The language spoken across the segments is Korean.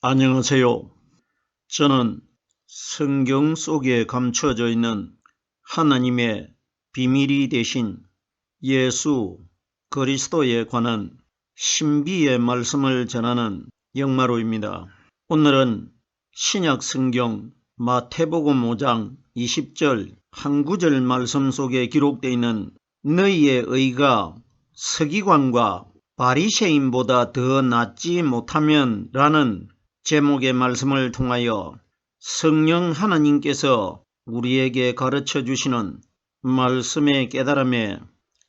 안녕하세요. 저는 성경 속에 감춰져 있는 하나님의 비밀이 되신 예수 그리스도에 관한 신비의 말씀을 전하는 영마로입니다. 오늘은 신약 성경 마태복음 5장 20절 한 구절 말씀 속에 기록되어 있는 너희의 의가 서기관과 바리새인보다 더 낫지 못하면 라는 제목의 말씀을 통하여 성령 하나님께서 우리에게 가르쳐 주시는 말씀의 깨달음에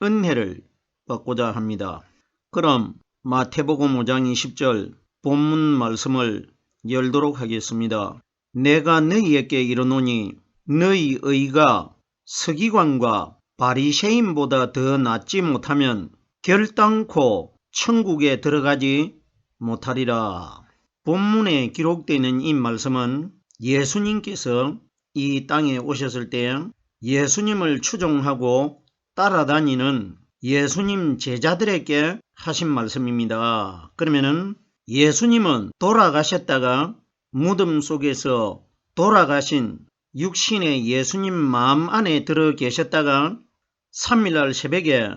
은혜를 받고자 합니다. 그럼 마태복음 5장 20절 본문 말씀을 열도록 하겠습니다. 내가 너희에게 이르노니 너희 의가 서기관과 바리새인보다 더 낫지 못하면 결단코 천국에 들어가지 못하리라. 본문에 기록되는 이 말씀은 예수님께서 이 땅에 오셨을 때 예수님을 추종하고 따라다니는 예수님 제자들에게 하신 말씀입니다. 그러면은 예수님은 돌아가셨다가 무덤 속에서 돌아가신 육신의 예수님 마음 안에 들어 계셨다가 3일날 새벽에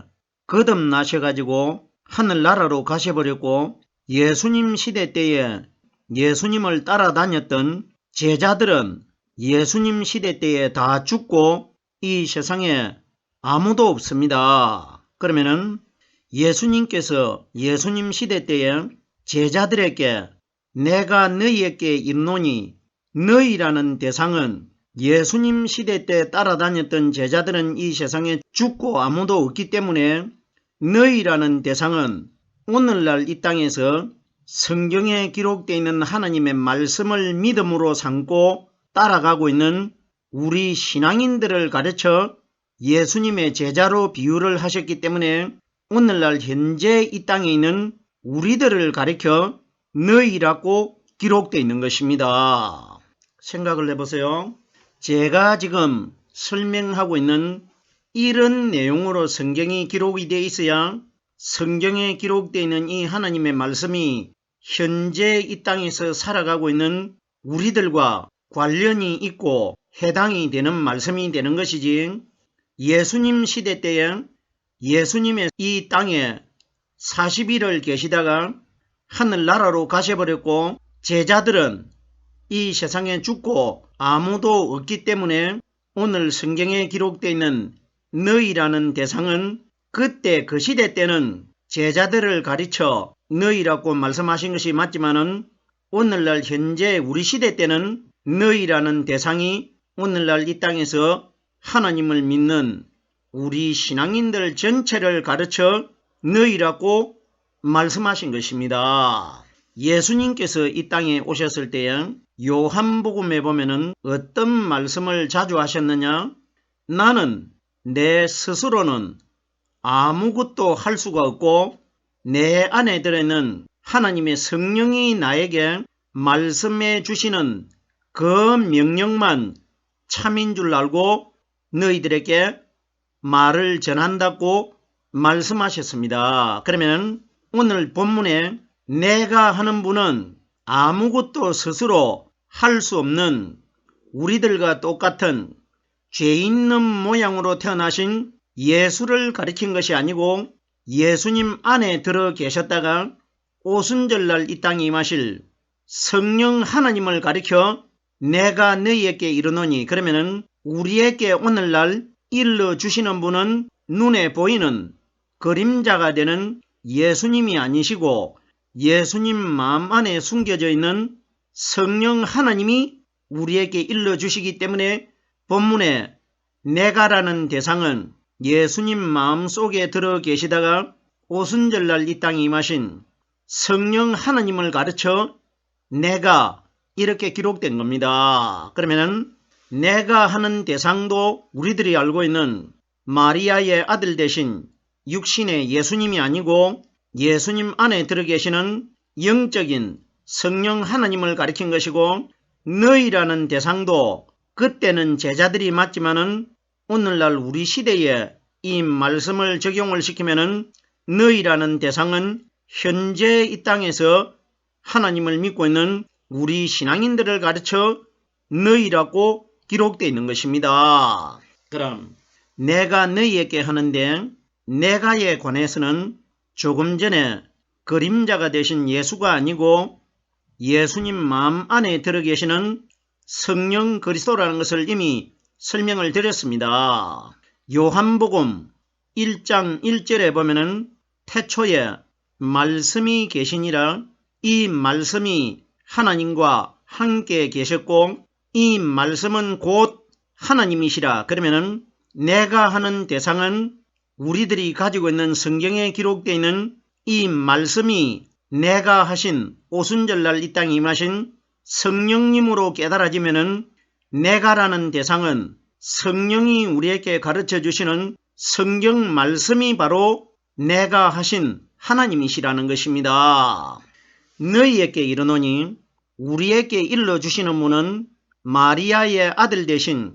거듭나셔가지고 하늘나라로 가셔버렸고 예수님 시대 때에 예수님을 따라다녔던 제자들은 예수님 시대 때에 다 죽고 이 세상에 아무도 없습니다. 그러면은 예수님께서 예수님 시대 때에 제자들에게 내가 너희에게 이르노니 너희라는 대상은 예수님 시대 때 따라다녔던 제자들은 이 세상에 죽고 아무도 없기 때문에 너희라는 대상은 오늘날 이 땅에서 성경에 기록되어 있는 하나님의 말씀을 믿음으로 삼고 따라가고 있는 우리 신앙인들을 가르쳐 예수님의 제자로 비유를 하셨기 때문에 오늘날 현재 이 땅에 있는 우리들을 가리켜 너희라고 기록되어 있는 것입니다. 생각을 해보세요. 제가 지금 설명하고 있는 이런 내용으로 성경이 기록이 되어 있어야 성경에 기록되어 있는 이 하나님의 말씀이 현재 이 땅에서 살아가고 있는 우리들과 관련이 있고 해당이 되는 말씀이 되는 것이지 예수님 시대 때에 예수님의 이 땅에 40일을 계시다가 하늘나라로 가셔버렸고 제자들은 이 세상에 죽고 아무도 없기 때문에 오늘 성경에 기록되어 있는 너희라는 대상은 그때 그 시대 때는 제자들을 가르쳐 너희라고 말씀하신 것이 맞지만은 오늘날 현재 우리 시대 때는 너희라는 대상이 오늘날 이 땅에서 하나님을 믿는 우리 신앙인들 전체를 가르쳐 너희라고 말씀하신 것입니다. 예수님께서 이 땅에 오셨을 때에 요한복음에 보면은 어떤 말씀을 자주 하셨느냐? 나는 내 스스로는 아무것도 할 수가 없고 내 안에 들어있는 하나님의 성령이 나에게 말씀해 주시는 그 명령만 참인 줄 알고 너희들에게 말을 전한다고 말씀하셨습니다. 그러면 오늘 본문에 내가 하는 분은 아무것도 스스로 할 수 없는 우리들과 똑같은 죄 있는 모양으로 태어나신 예수를 가리킨 것이 아니고 예수님 안에 들어 계셨다가 오순절날 이 땅에 임하실 성령 하나님을 가리켜 내가 너희에게 이르노니 그러면은 우리에게 오늘날 일러 주시는 분은 눈에 보이는 그림자가 되는 예수님이 아니시고 예수님 마음 안에 숨겨져 있는 성령 하나님이 우리에게 일러 주시기 때문에 본문에 내가라는 대상은 예수님 마음 속에 들어 계시다가 오순절날 이 땅에 임하신 성령 하나님을 가르쳐 내가 이렇게 기록된 겁니다. 그러면은 내가 하는 대상도 우리들이 알고 있는 마리아의 아들 대신 육신의 예수님이 아니고 예수님 안에 들어 계시는 영적인 성령 하나님을 가리킨 것이고 너희라는 대상도 그때는 제자들이 맞지만은 오늘날 우리 시대에 이 말씀을 적용을 시키면은 너희라는 대상은 현재 이 땅에서 하나님을 믿고 있는 우리 신앙인들을 가르쳐 너희라고 기록되어 있는 것입니다. 그럼 내가 너희에게 하는데 내가에 관해서는 조금 전에 그림자가 되신 예수가 아니고 예수님 마음 안에 들어 계시는 성령 그리스도라는 것을 이미 설명을 드렸습니다. 요한복음 1장 1절에 보면은 태초에 말씀이 계시니라 이 말씀이 하나님과 함께 계셨고 이 말씀은 곧 하나님이시라 그러면은 내가 하는 대상은 우리들이 가지고 있는 성경에 기록되어 있는 이 말씀이 내가 하신 오순절날 이 땅에 임하신 성령님으로 깨달아지면은 내가라는 대상은 성령이 우리에게 가르쳐 주시는 성경 말씀이 바로 내가 하신 하나님이시라는 것입니다. 너희에게 이르노니 우리에게 일러 주시는 분은 마리아의 아들 대신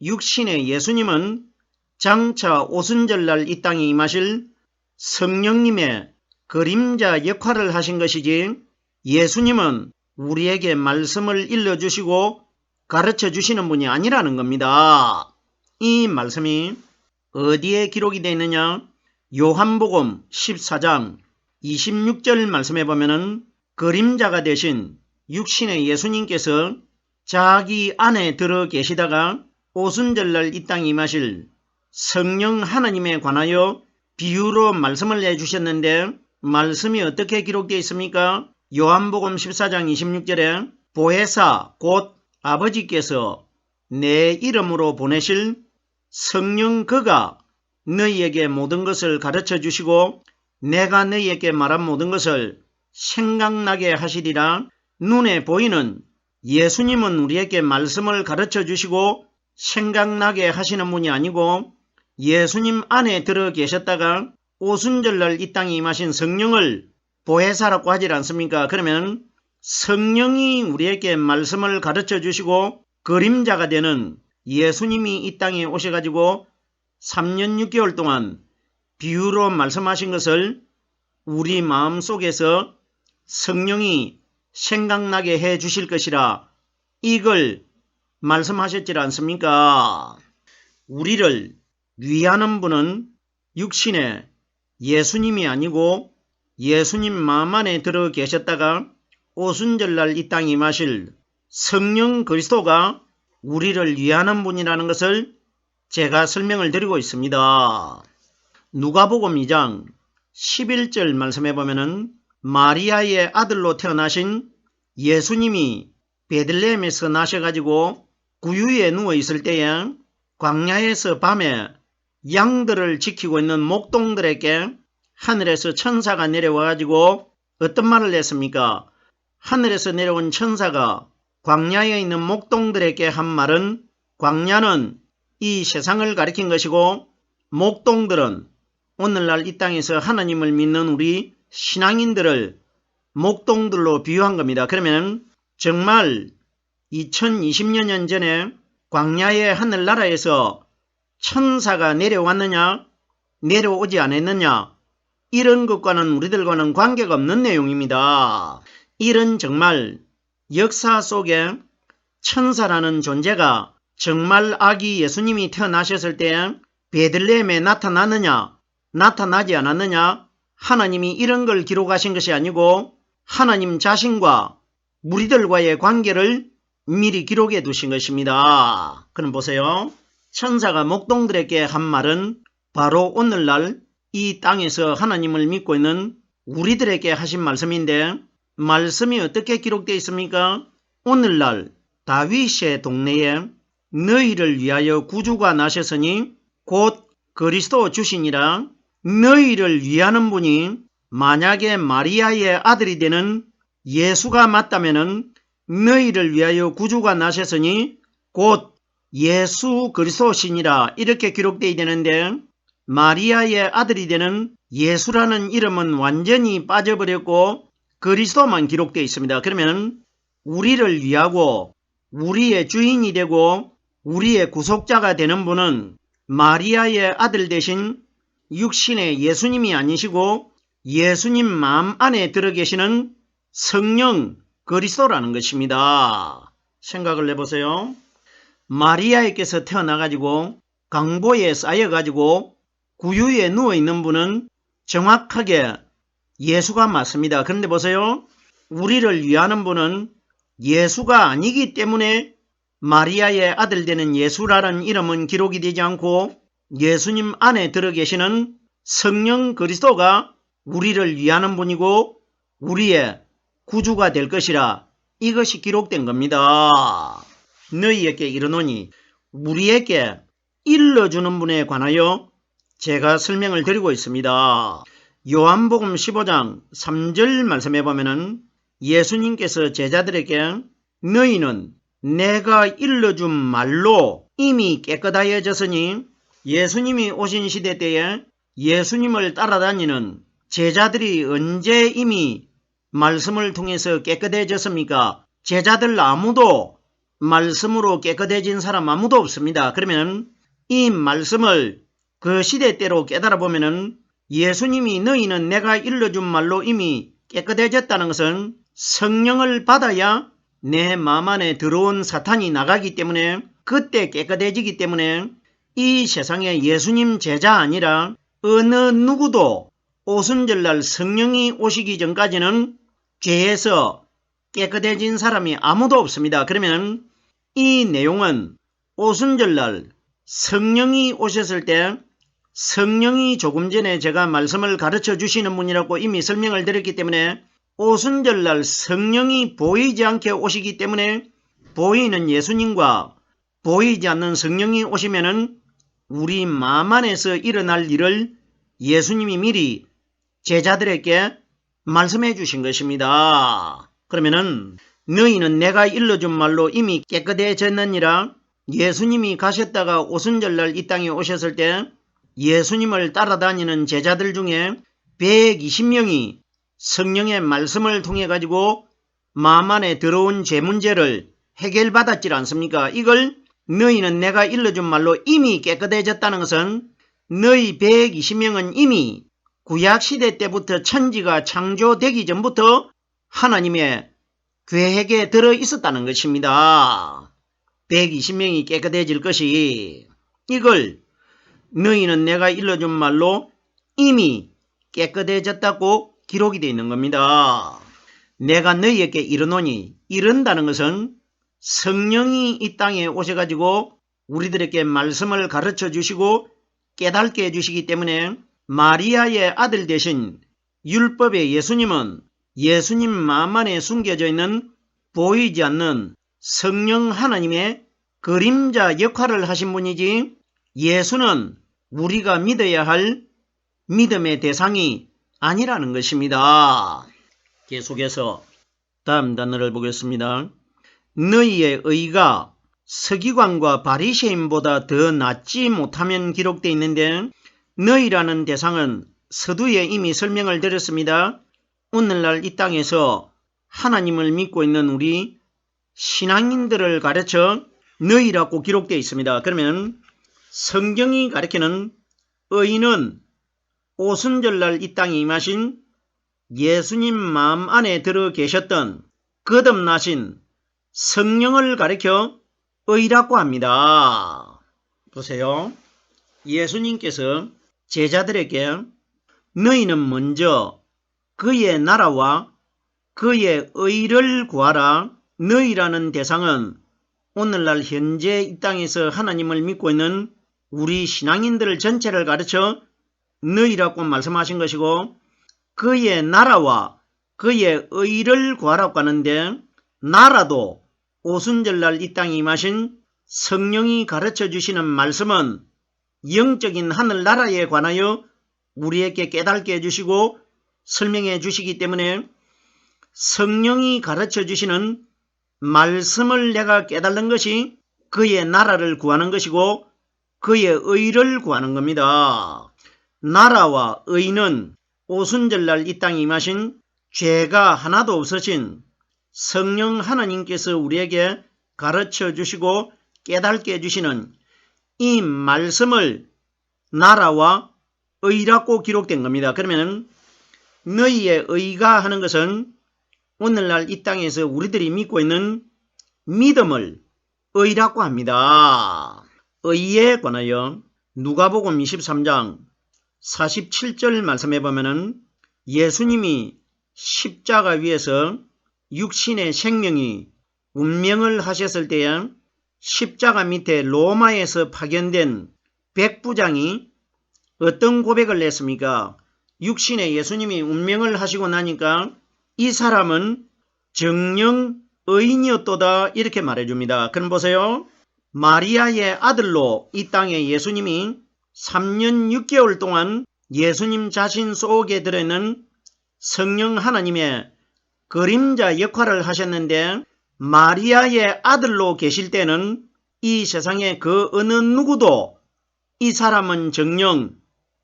육신의 예수님은 장차 오순절날 이 땅에 임하실 성령님의 그림자 역할을 하신 것이지 예수님은 우리에게 말씀을 일러주시고 가르쳐 주시는 분이 아니라는 겁니다. 이 말씀이 어디에 기록이 되어 있느냐? 요한복음 14장 26절 말씀에 보면은 그림자가 되신 육신의 예수님께서 자기 안에 들어 계시다가 오순절날 이 땅에 임하실 성령 하나님에 관하여 비유로 말씀을 해주셨는데 말씀이 어떻게 기록되어 있습니까? 요한복음 14장 26절에 보혜사 곧 아버지께서 내 이름으로 보내실 성령 그가 너희에게 모든 것을 가르쳐 주시고 내가 너희에게 말한 모든 것을 생각나게 하시리라 눈에 보이는 예수님은 우리에게 말씀을 가르쳐 주시고 생각나게 하시는 분이 아니고 예수님 안에 들어 계셨다가 오순절날 이 땅에 임하신 성령을 보혜사라고 하질 않습니까? 그러면 성령이 우리에게 말씀을 가르쳐 주시고 그림자가 되는 예수님이 이 땅에 오셔가지고 3년 6개월 동안 비유로 말씀하신 것을 우리 마음 속에서 성령이 생각나게 해 주실 것이라 이걸 말씀하셨지 않습니까? 우리를 위하는 분은 육신의 예수님이 아니고 예수님 마음 안에 들어 계셨다가 오순절날 이 땅에 임하실 성령 그리스도가 우리를 위하는 분이라는 것을 제가 설명을 드리고 있습니다. 누가복음 2장 11절 말씀해 보면은 마리아의 아들로 태어나신 예수님이 베들레헴에서 나셔가지고 구유에 누워 있을 때에 광야에서 밤에 양들을 지키고 있는 목동들에게 하늘에서 천사가 내려와가지고 어떤 말을 했습니까? 하늘에서 내려온 천사가 광야에 있는 목동들에게 한 말은 광야는 이 세상을 가리킨 것이고 목동들은 오늘날 이 땅에서 하나님을 믿는 우리 신앙인들을 목동들로 비유한 겁니다. 그러면 정말 2020년 전에 광야의 하늘나라에서 천사가 내려왔느냐 내려오지 않았느냐 이런 것과는 우리들과는 관계가 없는 내용입니다. 이런 정말 역사 속에 천사라는 존재가 정말 아기 예수님이 태어나셨을 때 베들레헴에 나타났느냐 나타나지 않았느냐 하나님이 이런 걸 기록하신 것이 아니고 하나님 자신과 무리들과의 관계를 미리 기록해 두신 것입니다. 그럼 보세요. 천사가 목동들에게 한 말은 바로 오늘날 이 땅에서 하나님을 믿고 있는 우리들에게 하신 말씀인데 말씀이 어떻게 기록되어 있습니까? 오늘날 다윗의 동네에 너희를 위하여 구주가 나셨으니 곧 그리스도 주시니라 너희를 위하는 분이 만약에 마리아의 아들이 되는 예수가 맞다면 너희를 위하여 구주가 나셨으니 곧 예수 그리스도시니라 이렇게 기록되어야 되는데 마리아의 아들이 되는 예수라는 이름은 완전히 빠져버렸고 그리스도만 기록되어 있습니다. 그러면 우리를 위하고 우리의 주인이 되고 우리의 구속자가 되는 분은 마리아의 아들 대신 육신의 예수님이 아니시고 예수님 마음 안에 들어 계시는 성령 그리스도라는 것입니다. 생각을 해보세요. 마리아에게서 태어나가지고 강보에 쌓여가지고 구유에 누워있는 분은 정확하게 예수가 맞습니다. 그런데 보세요. 우리를 위하는 분은 예수가 아니기 때문에 마리아의 아들 되는 예수라는 이름은 기록이 되지 않고 예수님 안에 들어 계시는 성령 그리스도가 우리를 위하는 분이고 우리의 구주가 될 것이라 이것이 기록된 겁니다. 너희에게 이르노니 우리에게 일러주는 분에 관하여 제가 설명을 드리고 있습니다. 요한복음 15장 3절 말씀해 보면은 예수님께서 제자들에게 너희는 내가 일러준 말로 이미 깨끗하여졌으니 예수님이 오신 시대 때에 예수님을 따라다니는 제자들이 언제 이미 말씀을 통해서 깨끗해졌습니까? 제자들 아무도 말씀으로 깨끗해진 사람 아무도 없습니다. 그러면 이 말씀을 그 시대 때로 깨달아 보면은 예수님이 너희는 내가 일러준 말로 이미 깨끗해졌다는 것은 성령을 받아야 내 마음 안에 들어온 사탄이 나가기 때문에 그때 깨끗해지기 때문에 이 세상에 예수님 제자 아니라 어느 누구도 오순절날 성령이 오시기 전까지는 죄에서 깨끗해진 사람이 아무도 없습니다. 그러면 이 내용은 오순절날 성령이 오셨을 때 성령이 조금 전에 제가 말씀을 가르쳐 주시는 분이라고 이미 설명을 드렸기 때문에 오순절날 성령이 보이지 않게 오시기 때문에 보이는 예수님과 보이지 않는 성령이 오시면은 우리 마음 안에서 일어날 일을 예수님이 미리 제자들에게 말씀해 주신 것입니다. 그러면은 너희는 내가 일러준 말로 이미 깨끗해졌느니라 예수님이 가셨다가 오순절날 이 땅에 오셨을 때 예수님을 따라다니는 제자들 중에 120명이 성령의 말씀을 통해 가지고 마음 안에 들어온 죄 문제를 해결받았지 않습니까? 이걸 너희는 내가 일러준 말로 이미 깨끗해졌다는 것은 너희 120명은 이미 구약시대 때부터 천지가 창조되기 전부터 하나님의 계획에 들어 있었다는 것입니다. 120명이 깨끗해질 것이 이걸 너희는 내가 일러준 말로 이미 깨끗해졌다고 기록이 되어 있는 겁니다. 내가 너희에게 이르노니 이른다는 것은 성령이 이 땅에 오셔가지고 우리들에게 말씀을 가르쳐 주시고 깨닫게 해주시기 때문에 마리아의 아들 대신 율법의 예수님은 예수님 마음 안에 숨겨져 있는 보이지 않는 성령 하나님의 그림자 역할을 하신 분이지 예수는 우리가 믿어야 할 믿음의 대상이 아니라는 것입니다. 계속해서 다음 단어를 보겠습니다. 너희의 의가 서기관과 바리새인보다 더 낫지 못하면 기록되어 있는데 너희라는 대상은 서두에 이미 설명을 드렸습니다. 오늘날 이 땅에서 하나님을 믿고 있는 우리 신앙인들을 가르쳐 너희라고 기록되어 있습니다. 그러면 성경이 가르치는 의인은 오순절날 이 땅에 임하신 예수님 마음 안에 들어 계셨던 거듭나신 성령을 가리켜 의라고 합니다. 보세요. 예수님께서 제자들에게 너희는 먼저 그의 나라와 그의 의를 구하라. 너희라는 대상은 오늘날 현재 이 땅에서 하나님을 믿고 있는 우리 신앙인들 전체를 가르쳐 너희라고 말씀하신 것이고 그의 나라와 그의 의를 구하라고 하는데 나라도 오순절날 이 땅에 임하신 성령이 가르쳐 주시는 말씀은 영적인 하늘나라에 관하여 우리에게 깨닫게 해주시고 설명해 주시기 때문에 성령이 가르쳐 주시는 말씀을 내가 깨달는 것이 그의 나라를 구하는 것이고 그의 의를 구하는 겁니다. 나라와 의는 오순절날 이 땅에 임하신 죄가 하나도 없으신 성령 하나님께서 우리에게 가르쳐 주시고 깨닫게 해주시는 이 말씀을 나라와 의라고 기록된 겁니다. 그러면 너희의 의가 하는 것은 오늘날 이 땅에서 우리들이 믿고 있는 믿음을 의라고 합니다. 의에 관하여 누가복음 23장 47절 말씀해 보면은 예수님이 십자가 위에서 육신의 생명이 운명을 하셨을 때에 십자가 밑에 로마에서 파견된 백부장이 어떤 고백을 했습니까? 육신의 예수님이 운명을 하시고 나니까 이 사람은 정령 의인이었도다 이렇게 말해줍니다. 그럼 보세요. 마리아의 아들로 이 땅에 예수님이 3년 6개월 동안 예수님 자신 속에 들어있는 성령 하나님의 그림자 역할을 하셨는데 마리아의 아들로 계실 때는 이 세상에 그 어느 누구도 이 사람은 정령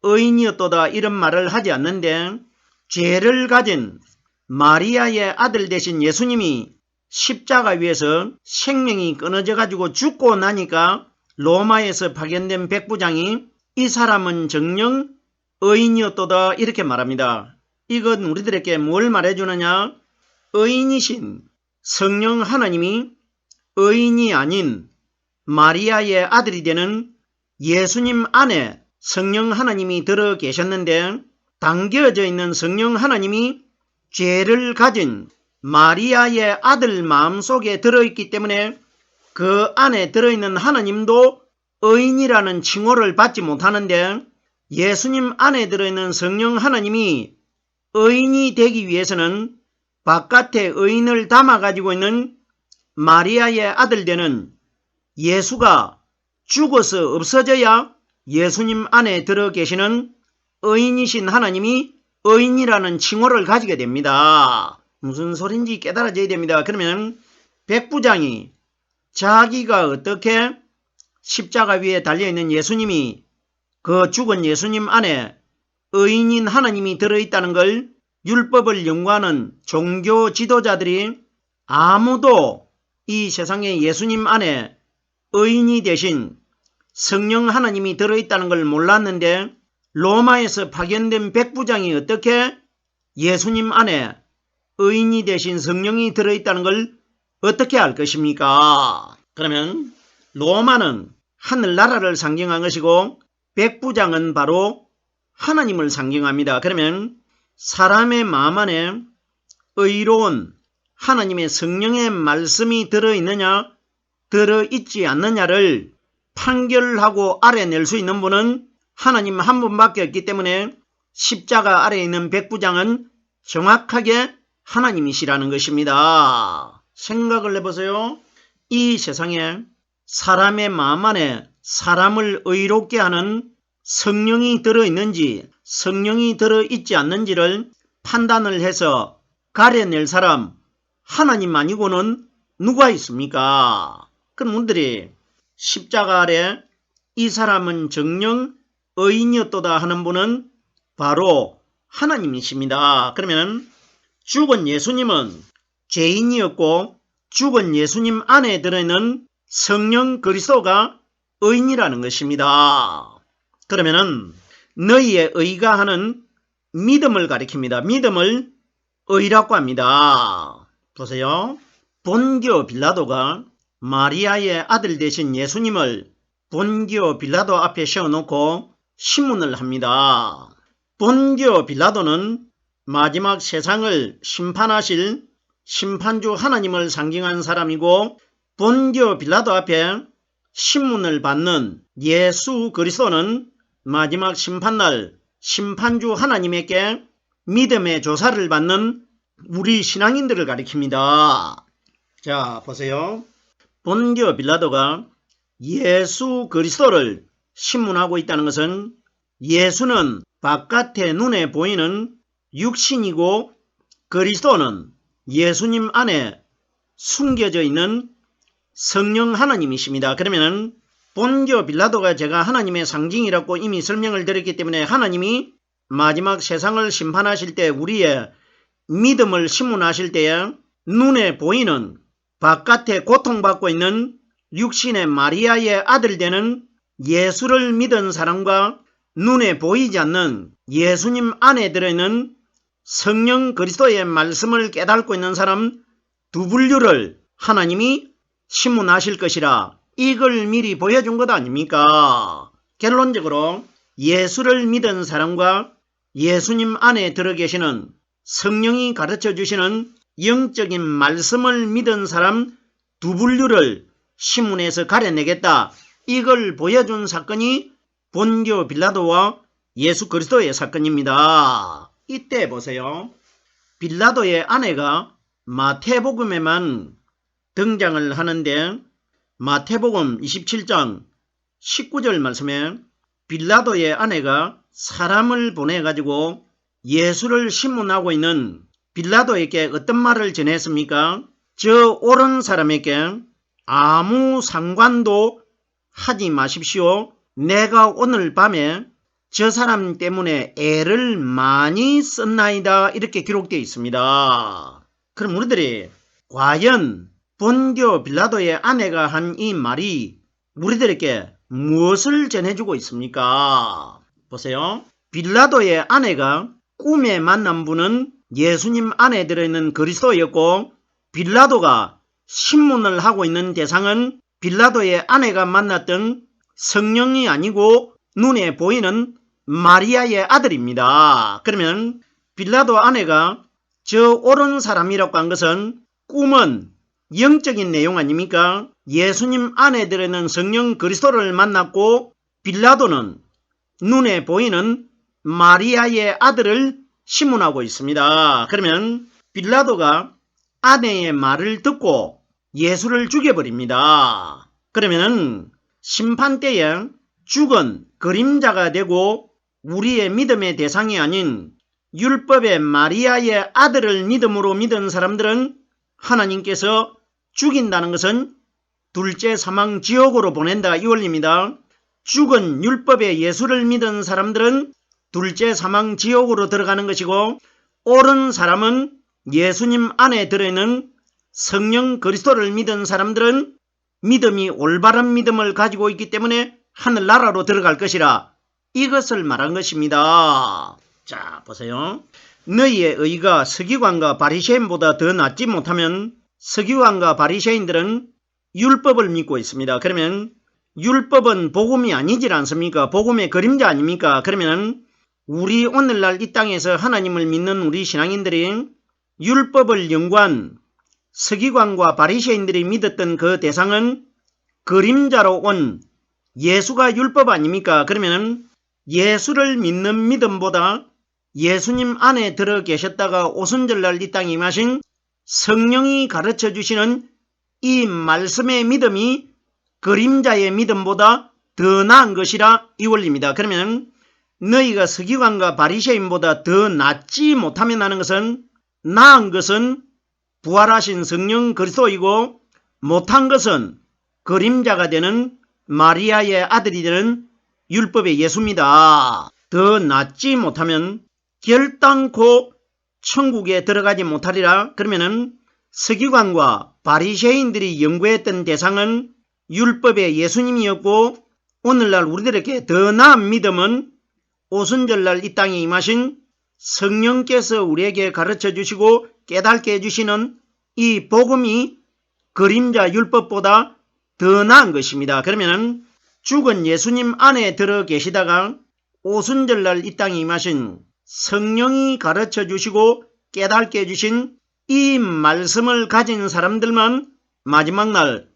의인이었도다 이런 말을 하지 않는데 죄를 가진 마리아의 아들 대신 예수님이 십자가 위에서 생명이 끊어져 가지고 죽고 나니까 로마에서 파견된 백부장이 이 사람은 정령 의인이었도다 이렇게 말합니다. 이건 우리들에게 뭘 말해주느냐? 의인이신 성령 하나님이 의인이 아닌 마리아의 아들이 되는 예수님 안에 성령 하나님이 들어 계셨는데 당겨져 있는 성령 하나님이 죄를 가진 마리아의 아들 마음속에 들어있기 때문에 그 안에 들어있는 하나님도 의인이라는 칭호를 받지 못하는데 예수님 안에 들어있는 성령 하나님이 의인이 되기 위해서는 바깥에 의인을 담아 가지고 있는 마리아의 아들 되는 예수가 죽어서 없어져야 예수님 안에 들어 계시는 의인이신 하나님이 의인이라는 칭호를 가지게 됩니다. 무슨 소린지 깨달아져야 됩니다. 그러면 백부장이 자기가 어떻게 십자가 위에 달려있는 예수님이 그 죽은 예수님 안에 의인인 하나님이 들어있다는 걸 율법을 연구하는 종교 지도자들이 아무도 이 세상에 예수님 안에 의인이 되신 성령 하나님이 들어있다는 걸 몰랐는데 로마에서 파견된 백부장이 어떻게 예수님 안에 의인이 되신 성령이 들어있다는 걸 어떻게 알 것입니까? 그러면 로마는 하늘나라를 상징한 것이고 백부장은 바로 하나님을 상징합니다. 그러면 사람의 마음 안에 의로운 하나님의 성령의 말씀이 들어있느냐 들어있지 않느냐를 판결하고 알아낼 수 있는 분은 하나님 한 분밖에 없기 때문에 십자가 아래에 있는 백부장은 정확하게 하나님이시라는 것입니다. 생각을 해보세요. 이 세상에 사람의 마음 안에 사람을 의롭게 하는 성령이 들어있는지 성령이 들어있지 않는지를 판단을 해서 가려낼 사람 하나님 아니고는 누가 있습니까? 그런 분들이 십자가 아래 이 사람은 정령 의인이었도다 하는 분은 바로 하나님이십니다. 그러면 죽은 예수님은 죄인이었고 죽은 예수님 안에 들어있는 성령 그리스도가 의인이라는 것입니다. 그러면은 너희의 의가 하는 믿음을 가리킵니다. 믿음을 의라고 합니다. 보세요. 본교 빌라도가 마리아의 아들 대신 예수님을 본교 빌라도 앞에 세워놓고 신문을 합니다. 본교 빌라도는 마지막 세상을 심판하실 심판주 하나님을 상징한 사람이고 본교 빌라도 앞에 신문을 받는 예수 그리스도는 마지막 심판날 심판주 하나님에게 믿음의 조사를 받는 우리 신앙인들을 가리킵니다. 자, 보세요. 본교 빌라도가 예수 그리스도를 신문하고 있다는 것은 예수는 바깥에 눈에 보이는 육신이고 그리스도는 예수님 안에 숨겨져 있는 성령 하나님이십니다. 그러면 본교 빌라도가 제가 하나님의 상징이라고 이미 설명을 드렸기 때문에 하나님이 마지막 세상을 심판하실 때 우리의 믿음을 심문하실 때에 눈에 보이는 바깥에 고통받고 있는 육신의 마리아의 아들 되는 예수를 믿은 사람과 눈에 보이지 않는 예수님 안에 들어있는 성령 그리스도의 말씀을 깨닫고 있는 사람 두 분류를 하나님이 심문하실 것이라 이걸 미리 보여준 것 아닙니까? 결론적으로 예수를 믿은 사람과 예수님 안에 들어 계시는 성령이 가르쳐 주시는 영적인 말씀을 믿은 사람 두 분류를 신문에서 가려내겠다. 이걸 보여준 사건이 본교 빌라도와 예수 그리스도의 사건입니다. 이때 보세요. 빌라도의 아내가 마태복음에만 등장을 하는데 마태복음 27장 19절 말씀에 빌라도의 아내가 사람을 보내가지고 예수를 신문하고 있는 빌라도에게 어떤 말을 전했습니까? 저 옳은 사람에게 아무 상관도 하지 마십시오. 내가 오늘 밤에 저 사람 때문에 애를 많이 썼나이다 이렇게 기록되어 있습니다. 그럼 우리들이 과연 본교 빌라도의 아내가 한 이 말이 우리들에게 무엇을 전해주고 있습니까? 보세요. 빌라도의 아내가 꿈에 만난 분은 예수님 안에 들어있는 그리스도였고 빌라도가 신문을 하고 있는 대상은 빌라도의 아내가 만났던 성령이 아니고 눈에 보이는 마리아의 아들입니다. 그러면 빌라도 아내가 저 옳은 사람이라고 한 것은 꿈은 영적인 내용 아닙니까? 예수님 들어있는 성령 그리스도를 만났고 빌라도는 눈에 보이는 마리아의 아들을 신문하고 있습니다. 그러면 빌라도가 아내의 말을 듣고 예수를 죽여버립니다. 그러면 심판 때에 죽은 그림자가 되고 우리의 믿음의 대상이 아닌 율법의 마리아의 아들을 믿음으로 믿은 사람들은 하나님께서 죽인다는 것은 둘째 사망 지옥으로 보낸다 이 원리입니다. 죽은 율법의 예수를 믿은 사람들은 둘째 사망 지옥으로 들어가는 것이고 옳은 사람은 예수님 안에 들어있는 성령 그리스도를 믿은 사람들은 믿음이 올바른 믿음을 가지고 있기 때문에 하늘나라로 들어갈 것이라 이것을 말한 것입니다. 자 보세요. 너희의 의가 서기관과 바리새인보다 더 낫지 못하면 서기관과 바리새인들은 율법을 믿고 있습니다. 그러면 율법은 복음이 아니질 않습니까? 복음의 그림자 아닙니까? 그러면 우리 오늘날 이 땅에서 하나님을 믿는 우리 신앙인들이 율법을 연구한 서기관과 바리새인들이 믿었던 그 대상은 그림자로 온 예수가 율법 아닙니까? 그러면 예수를 믿는 믿음보다 예수님 안에 들어 계셨다가 오순절날 이 땅에 임하신 성령이 가르쳐 주시는 이 말씀의 믿음이 그림자의 믿음보다 더 나은 것이라 이 원리입니다. 그러면 너희가 서기관과 바리새인보다 더 낫지 못하면 하는 것은 나은 것은 부활하신 성령 그리스도이고 못한 것은 그림자가 되는 마리아의 아들이 되는 율법의 예수입니다. 더 낫지 못하면 결단코 천국에 들어가지 못하리라 그러면은 서기관과 바리새인들이 연구했던 대상은 율법의 예수님이었고 오늘날 우리들에게 더 나은 믿음은 오순절날 이 땅에 임하신 성령께서 우리에게 가르쳐 주시고 깨닫게 해주시는 이 복음이 그림자 율법보다 더 나은 것입니다. 그러면 죽은 예수님 안에 들어 계시다가 오순절날 이 땅에 임하신 성령이 가르쳐 주시고 깨닫게 해주신 이 말씀을 가진 사람들만 마지막 날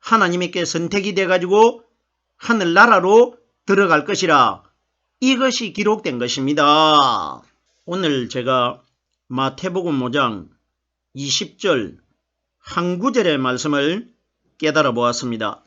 하나님께 선택이 돼가지고 하늘나라로 들어갈 것이라 이것이 기록된 것입니다. 오늘 제가 마태복음 5장 20절 한 구절의 말씀을 깨달아 보았습니다.